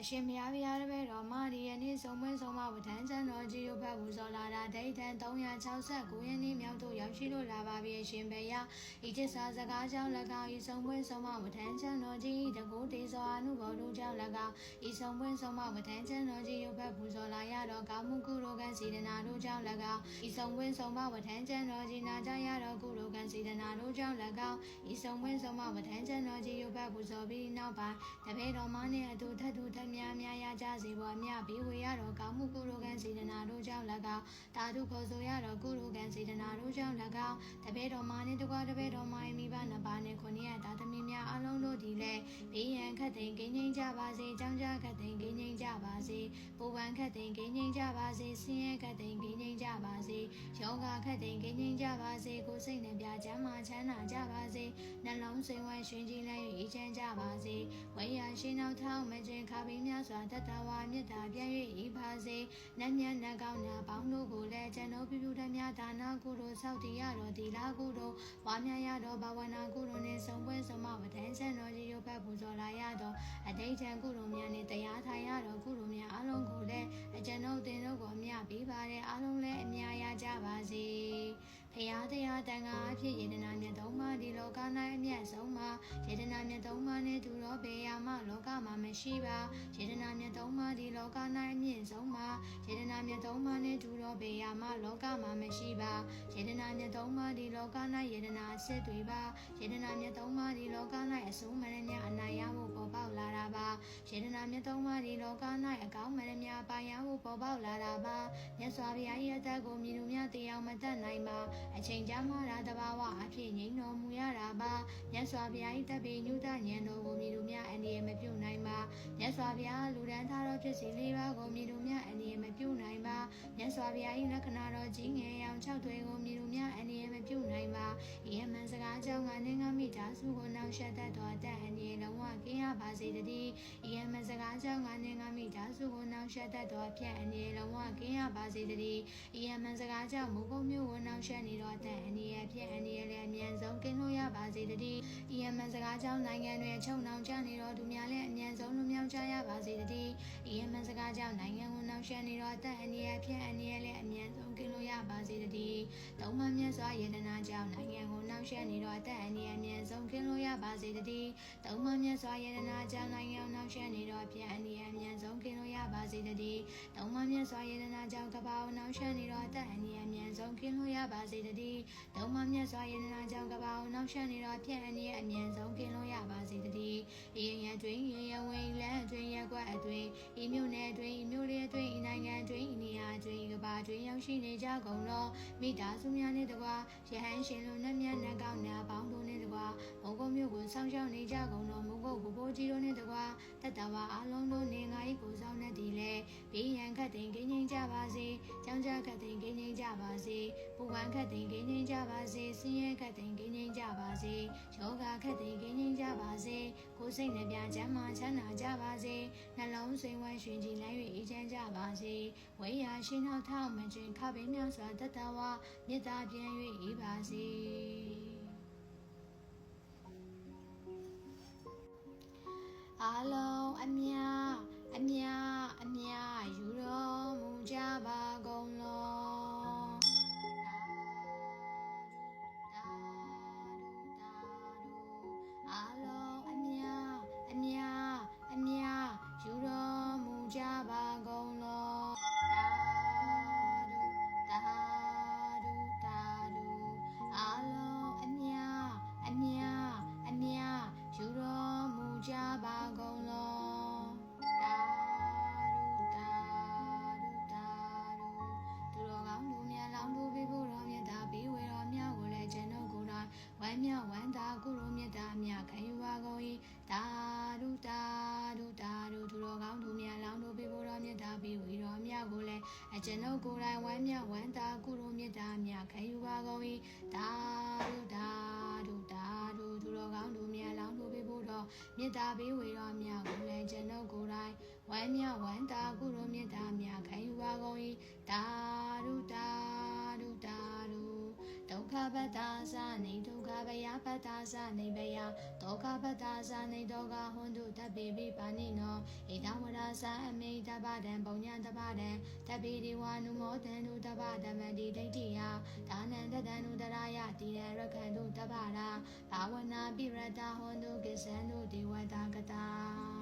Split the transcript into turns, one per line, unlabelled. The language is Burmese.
အရှင်မယားဗျာတပည့်တော်မာရီယနေ့ဆုံးမွင်းဆုံးမဝဋ္ဌန်းချမ်းတော်ကြီးရုပ်ဖတ်ပူဇော်လာတာဒိဋ္ဌံ369ရက်နေ့မြောက်သို့ရောက်ရှိလို့လာပါပြီအရှင်ဘုရားဤတစ္ဆာစကားကြောင့်၎င်းဤဆုံးမွင်းဆုံးမဝဋ္ဌန်းချမ်းတော်ကြီးတကုတေဇောအနုဘောတို့ကြောင့်၎င်းဤဆုံးမွင်းဆုံးမဝဋ္ဌန်းချမ်းတော်ကြီးရုပ်ဖတ်ပူဇော်လာရတော့ကောင်းမှုကုသိုလ်ကံစေတနာတို့ကြောင့်၎င်းဤဆုံးမွင်းဆုံးမဝဋ္ဌန်းချမ်းတော်ကြီးနာကြရတော့ကုသိုလ်ကံစေတနာတို့ကြောင့်၎င်းဤဆုံးမွင်းဆုံးမဝဋ္ဌန်းချမ်းတော်ကြီးရုပ်ဖတ်ပူဇော်ပြီးနောက်ပိုင်းတပည့်တော်မနှင့်အတူထပ်တူထပ်များများရ ကြစေပေါ်မြဘေးဝေရတော်ကောင်းမှုကုသိုလ်ကံစေတနာတို့ကြောင့်၎င်းတာဓုခေါ်ဆိုရတော်ကုသိုလ်ကံစေတနာတို့ကြောင့်၎င်းတပည့်တော်မနှင့်တကွာတပည့်တော်မ၏မိဘနှစ်ပါးနှင့် တ်သိမ်းကင်းငိမ့်ကြပါစေကြောင်းကြခတ်သိမ်းကင်းငိမ့်ကြပါစေပူပန်ခတ်သိမ်းကင်းငိမ့်ကြပါစေဆင်းရဲခတ်သိမ်းကင်းငိမ့်ကြပါစေယောဂခတ်သိမ်းကင်းငိမ့်ကြပါစေကိုယ်စိတ်နှပြချမ်းသာချမ်းသာကြပါစေနှလုံးစိမ်ဝဲရှင်ကြည်လည်းအေးချမ်းကြပါစေဝိညာဉ်ရှင်နောက်ထောင်းမကျင်ခါပင်းများစွာတတဝါမြတ်တာပြည့်၍ဤပါစေနတ်မြတ်နတ်ကောင်းများပေါင်းတို့ကိုလည်းကျွန်တော်ပြုပြုတတ်များဒါနာကုသိုလ်ဆောက်တည်ရတော်ဒီလာကုသိုလ်ဝါများရတော်ဘာဝနာကုသိုလ်နှင့်ဆုံးပွဲဆုံးမဝတ္တန်ဆန်တော် ကြီးရုပ်ဖတ်ပူဇော်လာရတော်အတိတ်ချံကုသိုလ်များနှင့်တရားထိုင်ရတော်ကုသိုလ်များအလုံးကိုလည်းအကျွန်ုပ်တင်တို့ကိုမြပေးပါတဲ့အလုံးလည်းအများရကြပါစေ ဖရာတရားတန်ခါအဖြစ်ယေတနာမြတ်သုံးပါးဒီလောက၌အမျက်ဆုံးမှာယေတနာမြတ်သုံးပါးနှင့်တူသောဘေယာမလောကမှာမရှိပါယေတနာမြတ်သုံးပါးဒီလောက၌အမြင့်ဆုံးမှာယေတနာမြတ်သုံးပါးနှင့်တူသောဘေယာမလောကမှာမရှိပါယေတနာမြတ်သုံးပါးဒီလောက၌ယေတနာအစစ်တွေပါယေတနာမြတ်သုံးပါးဒီလောက၌အစိုးမရမြအနိုင်ရမှုပေါ်ပေါက်လာ တာပါယေတနာမြတ်သုံးပါးဒီလောက၌အကောင်းမရမြပိုင်ရမှုပေါ်ပေါက်လာတာပါမြတ်စွာဘုရား၏အသက်ကိုမြည်လူများတရားမတတ်နိုင်ပါအချိန်ကြာမှရာတဘာဝအဖြစ်ငြိမ်းတော်မူရတာပါမြတ်စွာဘုရား၏တပ်ပေညုတဉာဏ်တော်ကိုမြည်လူများအနေနဲ့မပြုတ်နိုင်ပါမြတ်စွာဘုရားလူဒန်းသားတော်ဖြစ်စီလေးပါးကိုမြည်လူများအနေနဲ့မပြုတ်နိုင်ပါမြတ်စွာဘုရား၏လက္ခဏာတော်ကြီးငယ်ရောင်၆ထွေကိုမြည်လူများအနေနဲ့မပြုတ်နိုင်ပါဤအမှန်စကားကြောင့်ငါနှင်းငါမိသားစုကိုနောက်ဆက်တတ်တော်အသက်အနေနဲ့လုံးဝကင်းရပါစေတည်းဤအမှန်စကားကြောင့်ငါနှင်းငါမိသားစုကိုနောက်ဆက်တတ်တော်အဖြစ်အနေနဲ့လုံးဝကင်းရပါစေတည်းဤအမှန်စကားကြောင့်မူကုတ်မျိုးကိုနောက်ဆက်နေတော့အသက်အနေနဲ့ဖြစ်အနေနဲ့လည်းအမြန်ဆုံးကင်းလို့ရပါစေတည်းဤအမှန်စကားကြောင့်နိုင်ငံတွေအချုံနှောင်ချနေတော့သူများလည်းအမြန်ဆုံးလွမြောက်ကြရပါစေတည်းဤအမှန်စကားကြောင့်နိုင်ငံကိုနော က်ဆက်နေတော့အသက်အနေနဲ့ဖြစ်အနေနဲ့လည်းအမြန်ဆုံးကင်းလို့ရပါစေတည်းသုံးမမြတ်စွာယေတနာကြောင့်နိုင်ငံကိုနောက်ဆက်နေတော့အသက်အနေနဲ့အမြန်ဆုံးကင်းလို့ရပါစေတည်းသုံးမမြတ်စွာယေတနာကြောင့်နိုင်ငံကိုနောက်ဆက်နေတော့အဖြစ်အနေနဲ့အမြန်ဆုံးကင်းလို့ရပါစေတည်းသုံးမမြတ်စွာယေတနာကြောင့်ကပ္ပကိုနောက်ဆက်နေတော့အသက်အနေနဲ့အမြန်ဆုံးကင်းလို့ရပါစေတည်းသုံးမမြတ်စွာယေတနာကြောင့်ကပ္ပကိုနောက်ဆက်နေတော့အဖြစ်အနေနဲ့အမြန်ဆုံးကင်းလို့ရပါစေတည်းဤရန်တွင်ရရဝင်းလမ်းတွင်ရက်ွက်အတွင်ဤမြို့နယ်တွင်ဤမြို့လေးအတွင်ဤ နိုင်ငံတွင်ဤနေရာတွင်ဤကဘာတွင်ရောက်ရှိနေကြကုန်သောမိသားစုများနှင့်တကွာရဟန်းရှင်လူနှင့်မြတ်နတ်ကောင်းများပေါင်းတို့နှင့်တကွာမုံကုတ်မြို့ကိုစောင့်ရှောက်နေကြကုန်သောမုံကုတ် ဘူဘိုးကြီးတို့နှင့်တကွာတတဝါအလုံးတို့နှင့်ငါ၏ကိုဆောင်တဲ့ဒီလေဘေးရန်ခတ်သိမ်းကင်းငိမ့်ကြပါစေကြောင်းကြခတ်သိမ်းကင်းငိမ့်ကြပါစေပူပန်ခတ်သိမ်းကင်းငိမ့်ကြပါစေဆင်းရဲခတ်သိမ်းကင်းငိမ့်ကြပါစေယောဂခတ်သိမ်းကင်းငိမ့်ကြပါစေကိုယ်စိတ်နှပြချမ်းသာချမ်းသာကြပါစေနှလုံးစိမ်ဝဲရှင်ကြည်လိုက်၍အေးချမ်းကြပါစေဝိရာရှင်နောက်ထောက်မခြင်းခပင်းများစွာတတဝါမေတ္တာပြန်၍အေးပါစေ အလုံးအမြ ပါကုန်လောတာဒုတာဒုတာဒုသူတော်ကောင်းသူမြတ်လောင်းသူပြဖို့တော်မြတ်တာပြီးဝေတော်မြတ်ကိုလည်းကျွန်ုပ်ကိုယ်တိုင်ဝမ်းမြောက်ဝမ်းသာကုလိုမြတ်တာမြတ်ခံယူပါကုန်၏တာဒုတာဒုတာဒုသူတော်ကောင်းသူမြတ်လောင်းသူပြဖို့တော်မြတ်တာပြီးဝေတော်မြတ်ကိုလည်းအကျွန်ုပ်ကိုယ်တိုင်ဝမ်းမြောက်ဝမ်းသာကုလိုမြတ်တာမြတ်ခံယူပါကုန်၏တာဒုတာဒုတာဒုသူ တော်ကောင်းသူမြတ်လောင်းသူပြဖို့တော်မြတ်တာပြီးဝေတော်မြတ်ကိုလည်းကျွန်ုပ်ကိုယ်တိုင်ဝမ်းမြောက်ဝမ်းသာကုလိုမြတ်တာမြတ်ခံယူပါကုန်၏တာဒုတာဒုတာဒု ဒုက္ခပတ္တာသနေဒုက္ခဘယပတ္တာသနေဘယဒုက္ခပတ္တာသနေဒုက္ခဟွန်တုတပိပိပါဏိနောဣဒဝရသအမိတပဒံပုံညာတပဒံတပိဒီဝနုမောတန္တုတပဓမ္မတိဒိဋ္ဌိယဒါနံတတံနုတရာယတိရရခန္တုတပရာဘာဝနာပိရတဟောတုကိစ္ဆန္တုဒေဝတာကတာ